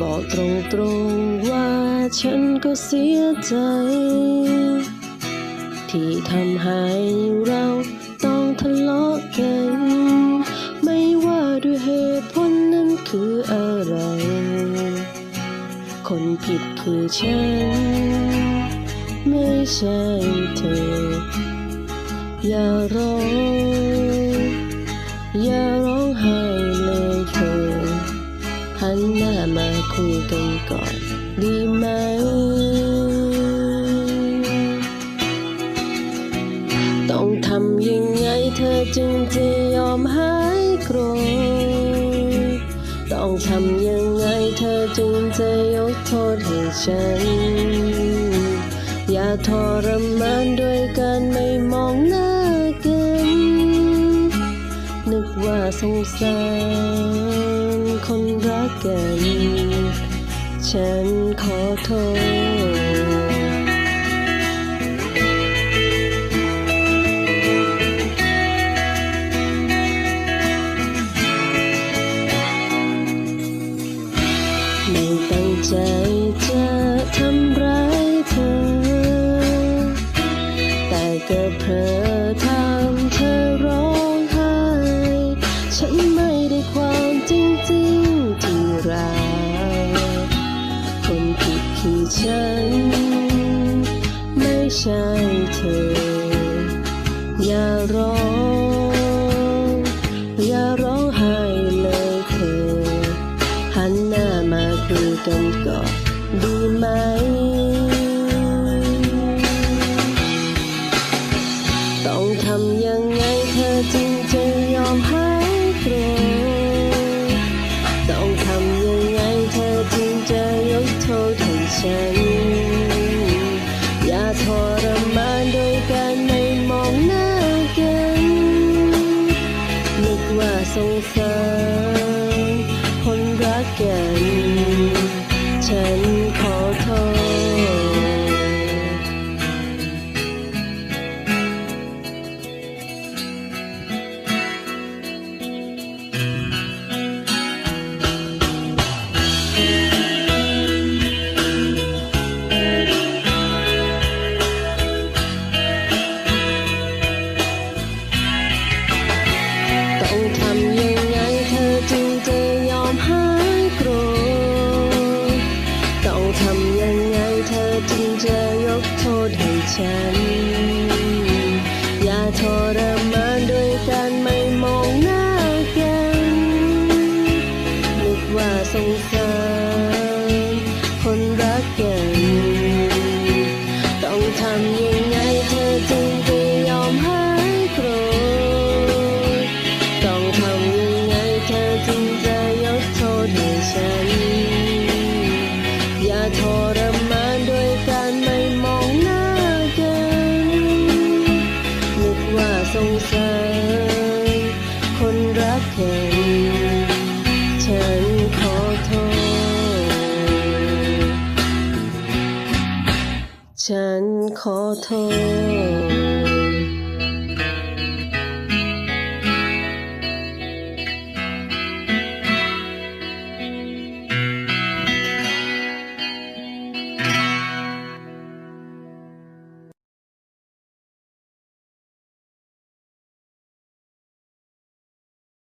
บอกตรงๆว่าฉันก็เสียใจ ที่ทำให้เราต้องทะเลาะกัน ไม่ว่าด้วยเหตุผลนั้นคืออะไร คนผิดคือฉัน ไม่ใช่เธอ อย่าร้อง อย่าร้องไห้ กันก่อนดีไหม ต้องทำยังไงเธอจึงจะยอมหายโกรธ ต้องทำยังไงเธอจึงจะยกโทษให้ฉัน อย่าทรมานด้วยการไม่มองหน้ากัน นึกว่าสงสารคนรักกัน ฉันขอโทษไม่ตั้งใจจะทำร้ายเธอ แต่ก็เพลอทำเธอร้องไห้ ฉันไม่ได้ความจริงๆที่รัก ฉัน ไม่ใช่เธอ อย่าร้อง อย่าร้องไห้เลยเธอ หันหน้ามาคุยกันก่อนดีไหมต้องทำยังไงเธอจึงจะยอมให กว่ กัน ต้องทำยังไงเธอจึง ฉันขอโทษ